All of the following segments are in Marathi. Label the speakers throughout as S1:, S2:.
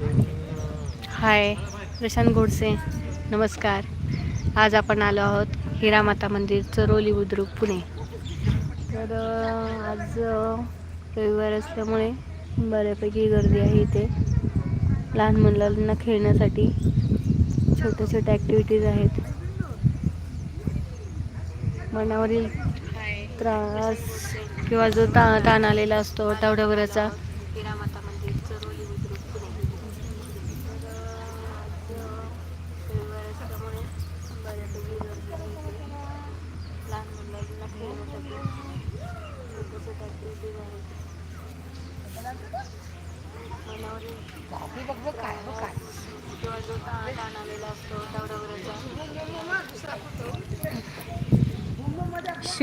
S1: हाय प्रशांत गोडसे. नमस्कार. आज आपण आलो आहोत हिरामाता मंदिर चरोली बुद्रुक पुणे. तर आज रविवार असल्यामुळे बऱ्यापैकी गर्दी आहे इथे. लहान मुलांना खेळण्यासाठी छोट्या छोट्या ॲक्टिव्हिटीज आहेत. मनावरील त्रास किंवा जो ता ताण आलेला असतो आठवड्याभराचा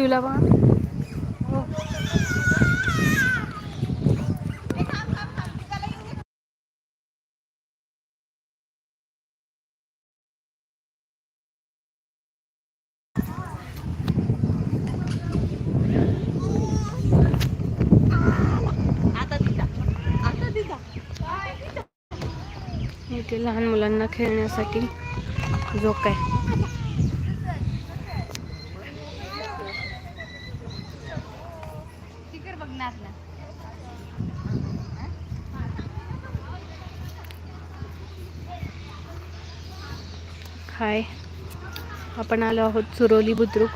S1: शिवला बघा इथे लहान मुलांना खेळण्यासाठी झोक आहे. हाय. आपण आलो आहोत चुरोली बुद्रुक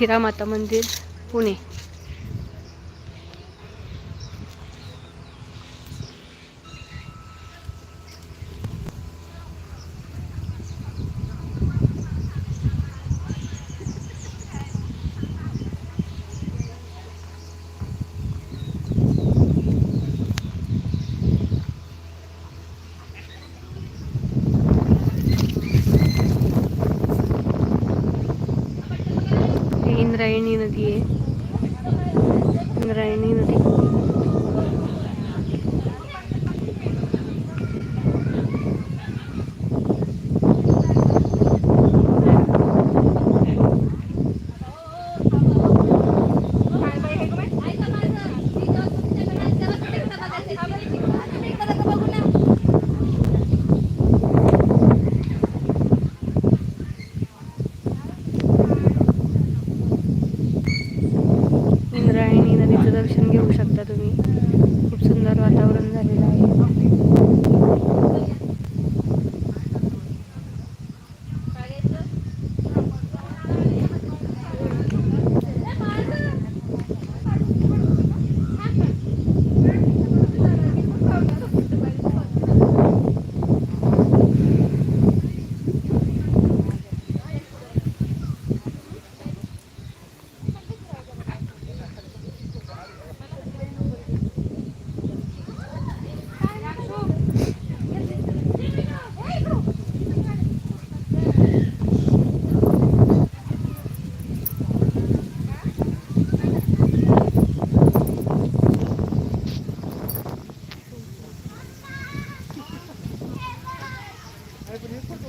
S1: हिरामाता मंदिर पुणे ही इंद्रायणी नदी आहे. इंद्रायणी नदी. दर्शन घेऊ शकता
S2: तुम्ही? तुम्हाला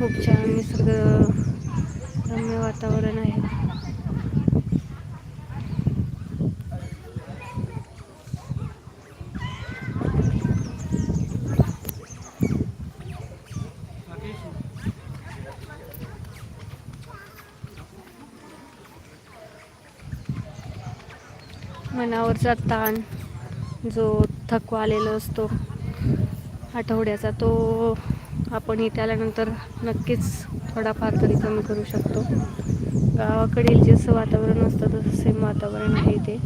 S1: खूप छान निसर्ग रम्य वातावरण आहे मनावरचा ताण जो थकवा आलेला असतो आठवड्याचा तो आपण इथे आल्यानंतर नक्कीच थोडाफार तरी कमी करू शकतो. गावाकडील जसं वातावरण असतं तसं सेम वातावरण आहे इथे.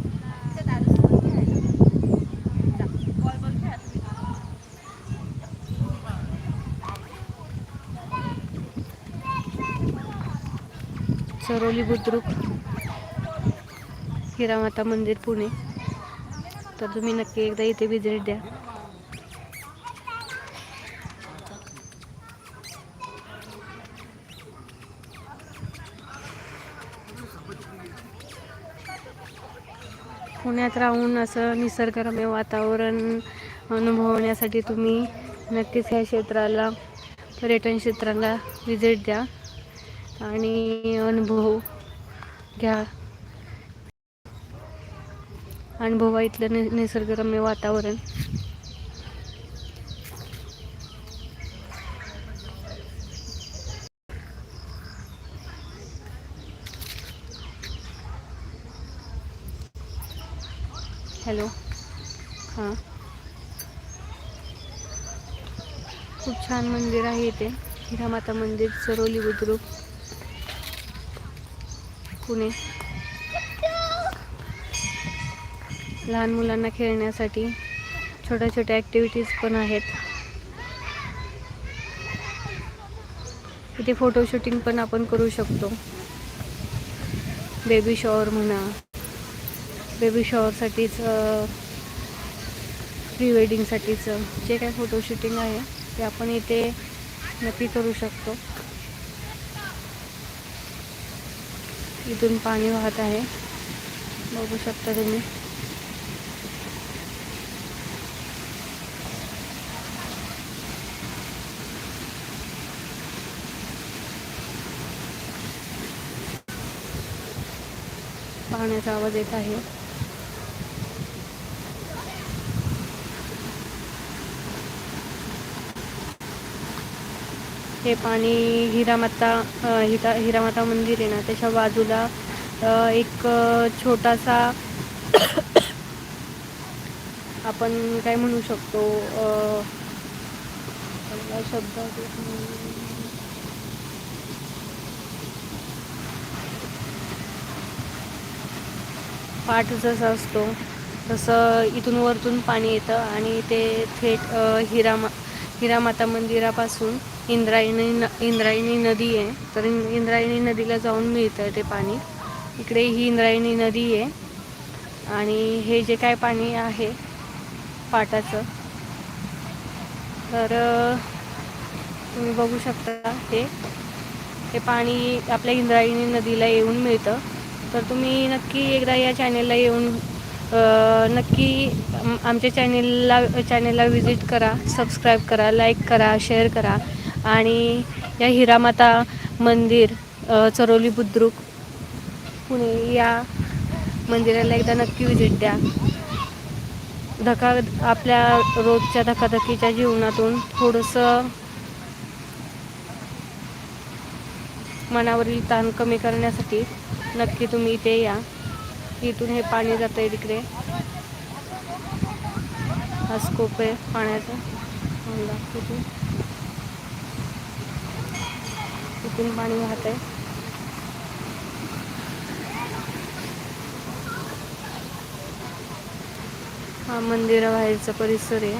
S1: चरोली बुद्रुक हिरामाता मंदिर पुणे. तर तुम्ही नक्की एकदा इथे व्हिजिट द्या. पुण्यात राहून असं निसर्गरम्य वातावरण अनुभवण्यासाठी तुम्ही नक्कीच ह्या क्षेत्राला पर्यटन क्षेत्राला व्हिजिट द्या आणि अनुभव घ्या. अनुभवा इथलं नि निसर्गरम्य वातावरण. हॅलो. हां. खूप छान मंदिर आहे इथे. हिरामाता मंदिर सरोली बुद्रुक पुणे. लहान मुलांना खेळण्यासाठी छोट्या छोट्या ॲक्टिव्हिटीज पण आहेत. इथे फोटो शूटिंग पण आपण करू शकतो. बेबी शॉवर म्हणा. बेबी शॉवरसाठीच प्री वेडिंगसाठीचं जे काय फोटो शूटिंग आहे ते आपण इथे नक्की करू शकतो. इथून पाणी वाहत आहे. बघू शकता तुम्ही. पाण्याचा आवाज येत आहे. हे पाणी हिरामाता हिरा हिरामाता मंदिर आहे ना त्याच्या बाजूला एक छोटासा आपण काय म्हणू शकतो शब्द आठवत नाही. पाठ जसा असतो तसं इथून वरतून पाणी येतं आणि ते थेट हिरामा हिरामाता मंदिरापासून इंद्रायणी न इंद्रायणी नदी आहे. तर इंद्रायणी नदीला जाऊन मिळतं ते पाणी. इकडे ही इंद्रायणी नदी आहे. आणि हे जे काय पाणी आहे पाटाचं तर तुम्ही बघू शकता हे. हे पाणी आपल्या इंद्रायणी नदीला येऊन मिळतं. तर तुम्ही नक्की एकदा या चॅनेलला येऊन नक्की आमच्या चॅनेलला चॅनेलला व्हिजिट करा सबस्क्राईब करा लाईक करा शेअर करा. आणि या हिरामाता मंदिर चरोली बुद्रुक पुणे या मंदिराला एकदा नक्की व्हिजिट द्या. धका आपल्या रोजच्या धकाधकीच्या जीवनातून थोडंसं मनावरील ताण कमी करण्यासाठी नक्की तुम्ही इथे या. इथून हे पाणी जातं आहे तिकडे. हा स्कोप आहे पाण्याचा. तिथून इथून पाणी वाहत आहे हा मंदिराबाहेरचा परिसर आहे.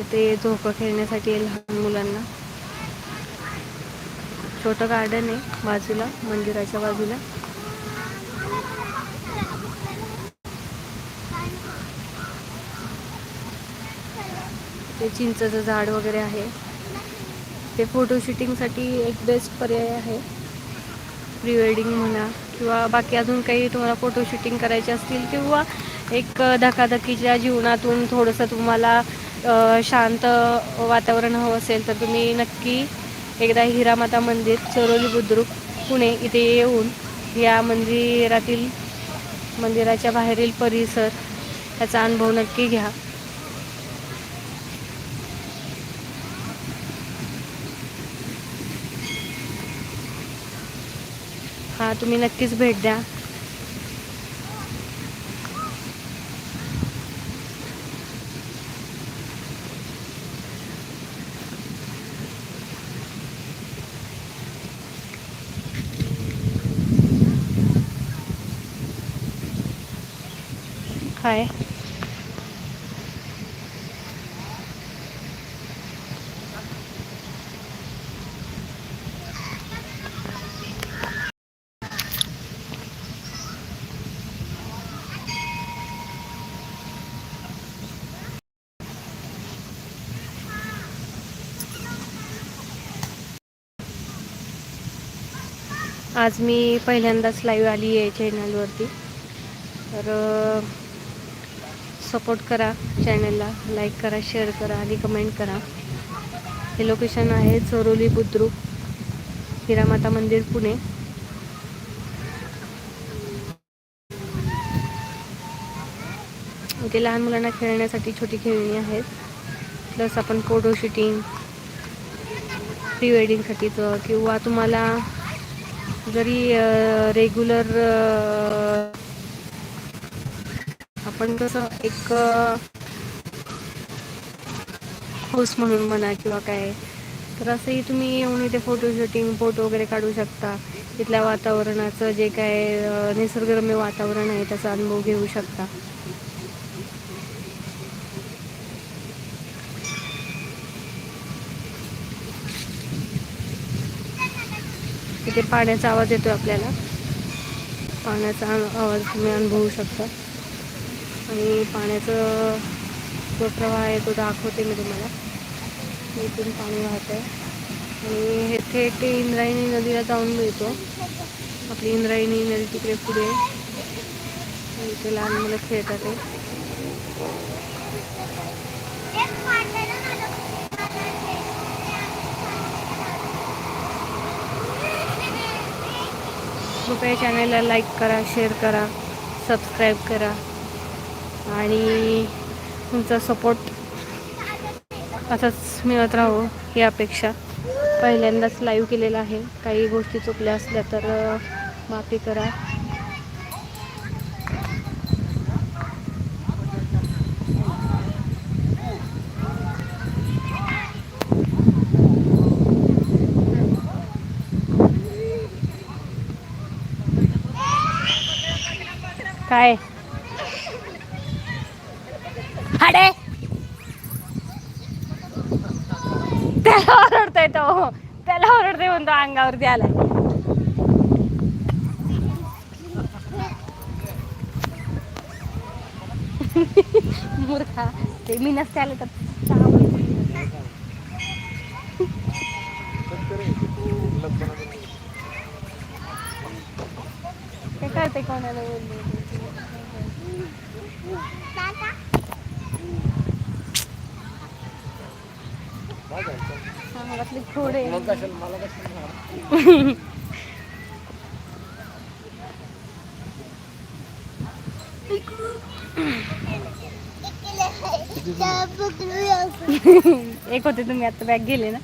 S1: इथे झोपं खेळण्यासाठी आहे लहान मुलांना. छोटं गार्डन आहे बाजूला मंदिराच्या बाजूला. ते चिंचचं झाड वगैरे आहे. ते फोटोशूटिंगसाठी एक बेस्ट पर्याय आहे. प्री वेडिंग म्हणा किंवा बाकी अजून काही तुम्हाला फोटोशूटिंग करायचे असतील किंवा एक धकाधकीच्या जीवनातून थोडंसं तुम्हाला शांत वातावरण हवं असेल तर तुम्ही नक्की एकदा हिरामाता मंदिर चरोली बुद्रुक पुणे इथे येऊन या मंदिरातील मंदिराच्या बाहेरील परिसर याचा अनुभव नक्की घ्या. तुम्ही नक्कीच भेट द्या. हाय. आज मी पहिल्यांदाच लाईव्ह आली आहे चॅनलवरती तर सपोर्ट करा चॅनलला लाईक करा शेअर करा आणि कमेंट करा. हे लोकेशन आहे चरोली बुद्रुक हिरामाता मंदिर पुणे. इथे लहान मुलांना खेळण्यासाठी छोटी खेळणी आहेत. प्लस आपण फोटो शूटिंग प्री वेडिंगसाठीचं किंवा तुम्हाला जरी रेग्युलर आपण कसं एक होस म्हणून म्हणा किंवा काय तर असंही तुम्ही येऊन इथे फोटो शूटिंग फोटो वगैरे काढू शकता. तिथल्या वातावरणाचं जे काय निसर्गरम्य वातावरण आहे त्याचा अनुभव घेऊ शकता. इथे पाण्याचा आवाज येतो आपल्याला. पाण्याचा आवाज तुम्ही अनुभवू शकता. आणि पाण्याचं जो प्रवाह आहे तो दाखवते मी तुम्हाला. इथून पाणी वाहत आहे आणि हे थेट ते इंद्रायणी नदीला जाऊन मिळतो. आपली इंद्रायणी नदी तिकडे पुढे इथे लहान मुलं खेळतात कृपया चॅनलला लाईक करा शेअर करा सबस्क्राईब करा. आणि तुमचा सपोर्ट असंच मिळत राहो ही अपेक्षा पहिल्यांदाच लाईव्ह केलेला आहे. काही गोष्टी चुकल्या असल्या तर माफी करा. काय? हाडे त्याला ओरडतोय तो. त्याला ओरडतोय म्हणतो अंगावरती आलाय. मूर्खा ते मी नसते आलं तर ते करते कोणाला बोलले. थोडे
S2: मग कशाला मला कशाला
S1: एक होते तुम्ही आता बॅग गेले ना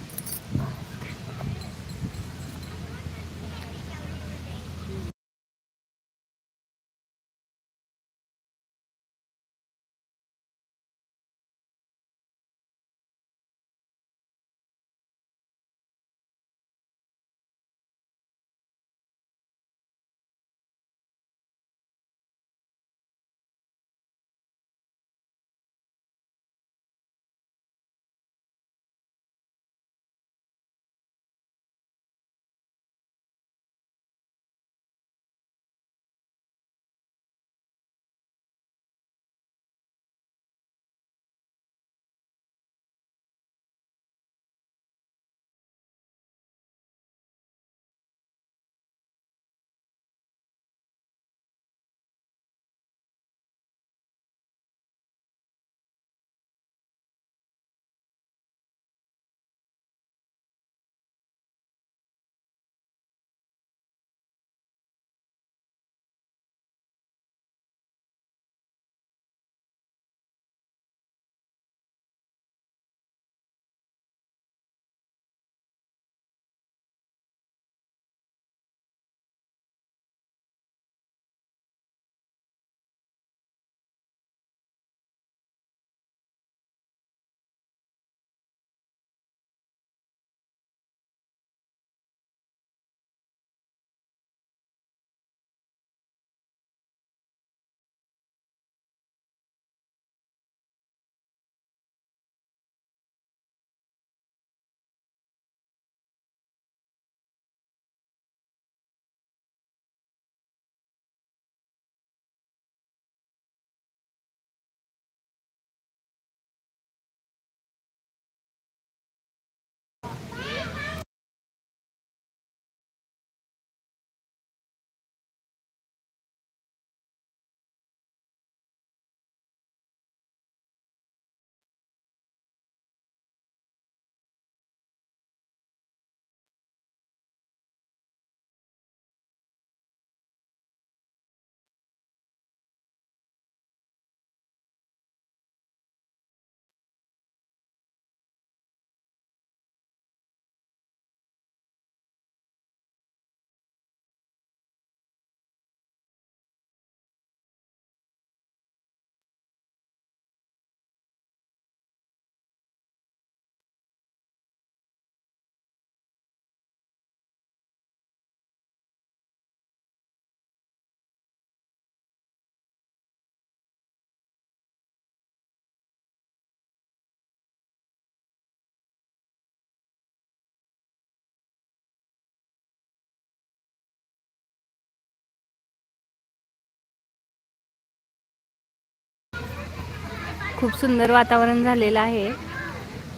S1: खूप सुंदर वातावरण झालेलं आहे.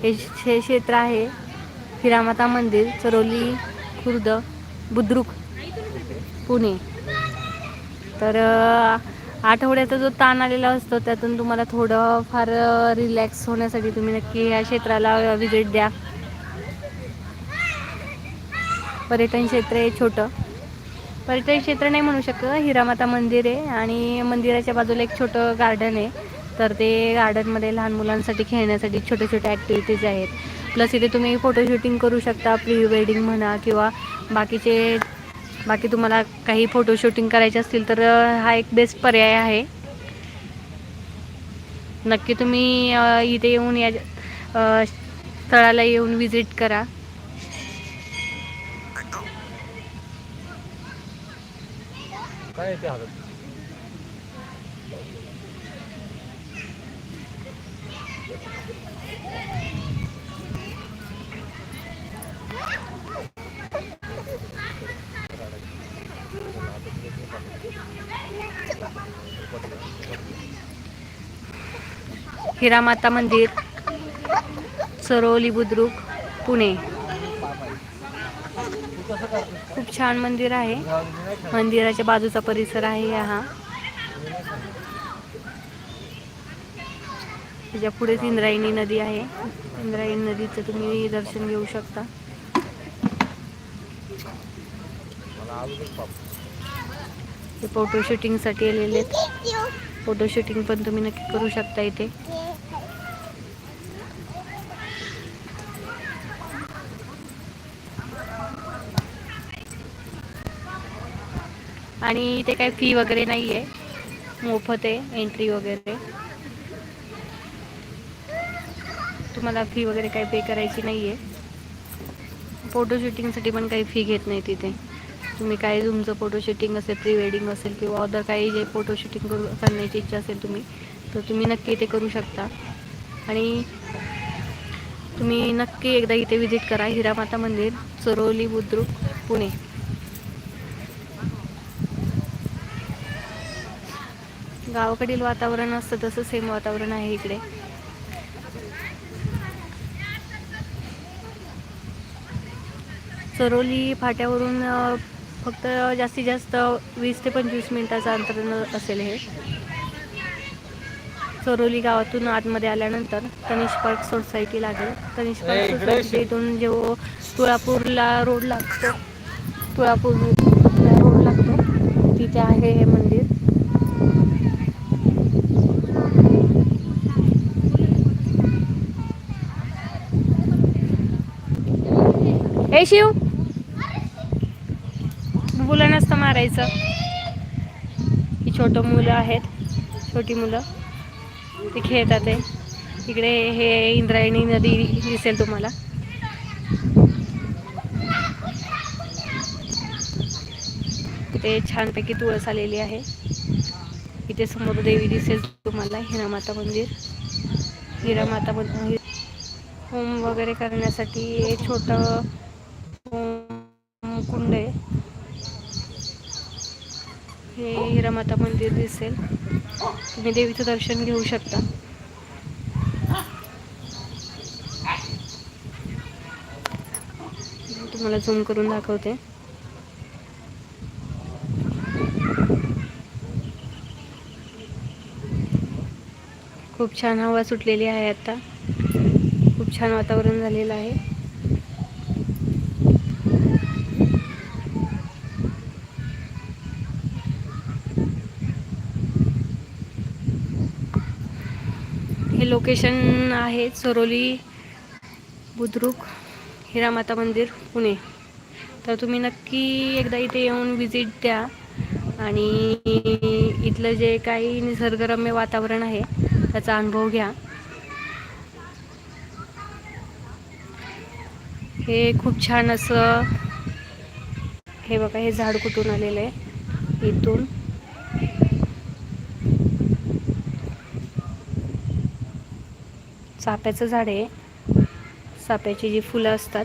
S1: हे हे क्षेत्र आहे हिरामाता मंदिर चरोली खुर्द बुद्रुक पुणे. तर आठवड्याचा जो ताण आलेला असतो त्यातून तुम्हाला थोडं फार रिलॅक्स होण्यासाठी तुम्ही नक्की या क्षेत्राला व्हिजिट द्या. पर्यटन क्षेत्र आहे छोटं. पर्यटन क्षेत्र नाही म्हणू शकत. हिरामाता मंदिर आहे आणि मंदिराच्या बाजूला एक छोटं गार्डन आहे. तर ते गार्डनमध्ये लहान मुलांसाठी खेळण्यासाठी छोटे छोटे ॲक्टिव्हिटीज आहेत. प्लस इथे तुम्ही फोटोशूटिंग करू शकता प्री वेडिंग म्हणा किंवा बाकीचे बाकी तुम्हाला काही फोटोशूटिंग करायचे असतील तर हा एक बेस्ट पर्याय आहे. नक्की तुम्ही इथे येऊन या स्थळाला येऊन विजिट करा.
S2: काय
S1: हिरामाता मंदिर सरोली बुद्रुक पुणे. खूप छान मंदिर आहे. मंदिराच्या बाजूचा परिसर आहे हा. त्याच्या पुढेच इंद्रायणी नदी आहे. इंद्रायणी नदीचं तुम्ही दर्शन घेऊ शकता. ते फोटो शूटिंगसाठी आलेले आहेत. फोटो शूटिंग पण तुम्ही नक्की करू शकता इथे. आणि इथे काही फी वगैरे नाही आहे मोफत आहे एंट्री वगैरे. तुम्हाला फी वगैरे काही पे करायची नाही आहे फोटो शूटिंगसाठी पण काही फी घेत नाही तिथे तुम्ही काय तुमचं फोटोशूटिंग असेल प्री वेडिंग असेल किंवा अदर काही जे फोटो शूटिंग करू करण्याची इच्छा असेल तुम्ही तर तुम्ही नक्की इथे करू शकता. आणि तुम्ही नक्की एकदा इथे व्हिजिट करा हिरामाता मंदिर चरोली बुद्रुक पुणे. गावाकडील वातावरण असतं तसं सेम वातावरण आहे इकडे. चरोली फाट्यावरून फक्त जास्तीत जास्त वीस ते पंचवीस मिनिटाचं अंतर असेल हे. चरोली गावातून आतमध्ये आल्यानंतर तनिष पार्क सोसायटी लागेल. तनिष पार्क सोसायटी इथून जो तुळापूरला रोड लागतो तुळापूरला रोड लागतो तिथे आहे हे मंदिर. हे शिव मुलं नसतं मारायचं. ही छोटं मुलं आहेत. छोटी मुलं. ते खेळतात आहे इकडे हे इंद्रायणी नदी दिसेल तुम्हाला. तिथे छानपैकी तुळस आलेली आहे. इथे समोर देवी दिसेल तुम्हाला हिरामाता मंदिर. हिरामाता मंदिर. होम वगैरे करण्यासाठी छोटं कुंड आहे. हे हिरामाता मंदिर दिसेल. तुम्ही देवीचं दर्शन घेऊ शकता. तुम्हाला झूम करून दाखवते. खूप छान हवा सुटलेली आहे आता. खूप छान वातावरण झालेलं आहे हे लोकेशन आहे सरोली बुद्रुक हिरामाता मंदिर पुणे. तर तुम्ही नक्की एकदा इथे येऊन विजिट द्या. आणि इथलं जे काही निसर्गरम्य वातावरण आहे त्याचा अनुभव घ्या. हे खूप छान असं हे बघा हे झाड कुठून आलेलं आहे? इथून. चाप्याचं झाड आहे. चाप्याची जी फुलं असतात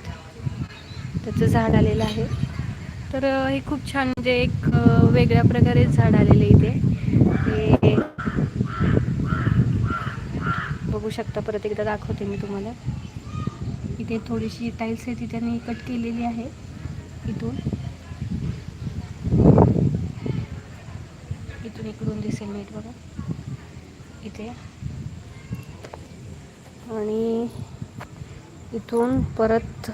S1: त्याचं झाड आलेलं आहे. तर हे खूप छान म्हणजे एक वेगळ्या प्रकारे झाड आलेलं आहे इथे. हे बघू शकता परत एकदा दाखवते मी तुम्हाला. इथे थोडीशी टाईल्स आहे ती त्यांनी कट केलेली आहे इथून. इथून इकडून दिसेल नीट बघा. इथे. आणि इथून परत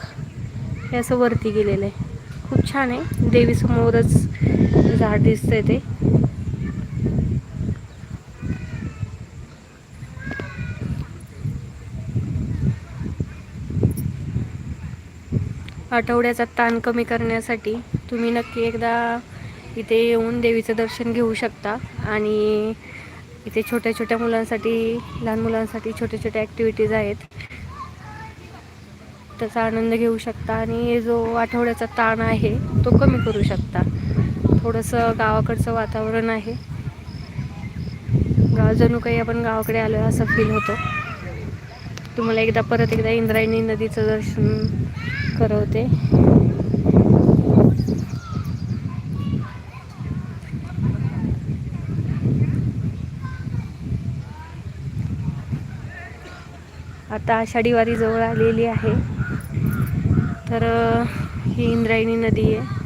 S1: हे असं वरती गेलेलं आहे. खूप छान आहे. देवीसमोरच झाड दिसतंय ते. आठवड्याचा ताण कमी करण्यासाठी तुम्ही नक्की एकदा इथे येऊन देवीचं दर्शन घेऊ शकता. आणि इथे छोट्या छोट्या मुलांसाठी लहान मुलांसाठी छोट्या छोट्या ॲक्टिव्हिटीज आहेत. त्याचा आनंद घेऊ शकता आणि जो आठवड्याचा ताण आहे तो कमी करू शकता. थोडंसं गावाकडचं वातावरण आहे. गाव जणू काही आपण गावाकडे आलो आहे असं फील होतं. तुम्हाला एकदा परत एकदा इंद्रायणी नदीचं दर्शन करवते. आता आषाढी वारी जवळ आलेली आहे. तर ही इंद्रायणी नदी आहे.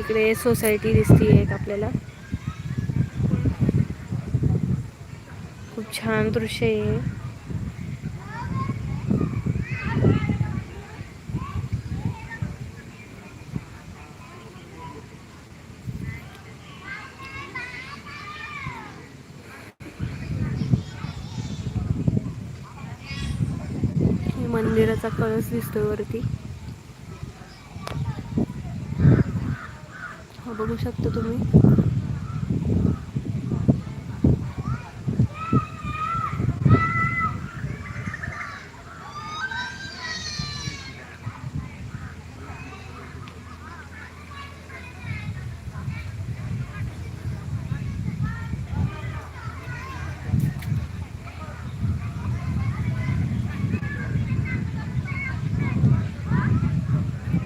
S1: इकडे सोसायटी दिसती एक आपल्याला. खूप छान दृश्य आहे हे मंदिराचा कळस दिसतोय वरती. हो, बघू शकता तुम्ही.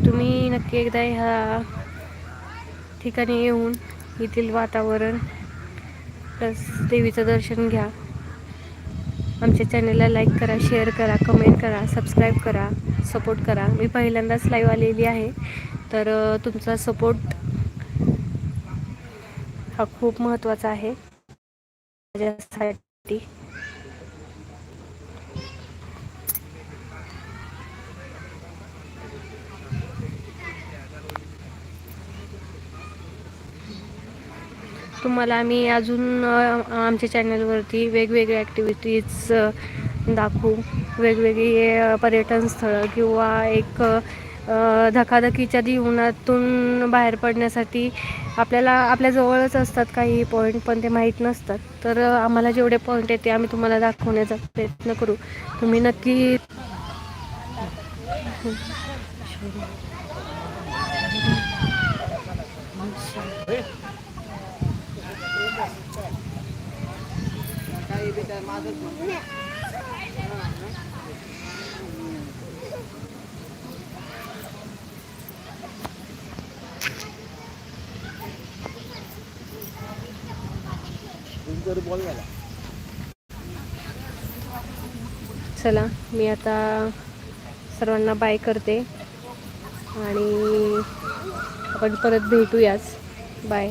S1: तुम्ही नक्की एकदा ह्या ठिकाणी येऊन येथील वातावरण प्लस देवीचं दर्शन घ्या. आमच्या चॅनलला लाईक करा शेअर करा कमेंट करा सबस्क्राईब करा सपोर्ट करा. मी पहिल्यांदाच लाईव्ह आलेली आहे. तर तुमचा सपोर्ट हा खूप महत्त्वाचा आहे. माझ्यासाठी. तुम्हाला आम्ही अजून आमच्या चॅनलवरती वेगवेगळे ॲक्टिव्हिटीज दाखवू. वेगवेगळी पर्यटन स्थळं किंवा एक धकाधकीच्या जीवनातून बाहेर पडण्यासाठी आपल्याला आपल्या जवळच असतात काही पॉईंट पण ते माहीत नसतात. तर आम्हाला जेवढे पॉईंट आहेत ते आम्ही तुम्हाला दाखवण्याचा प्रयत्न करू. तुम्ही नक्की चला मी आता सर्वांना बाय करते. आणि आपण परत भेटूयाच. बाय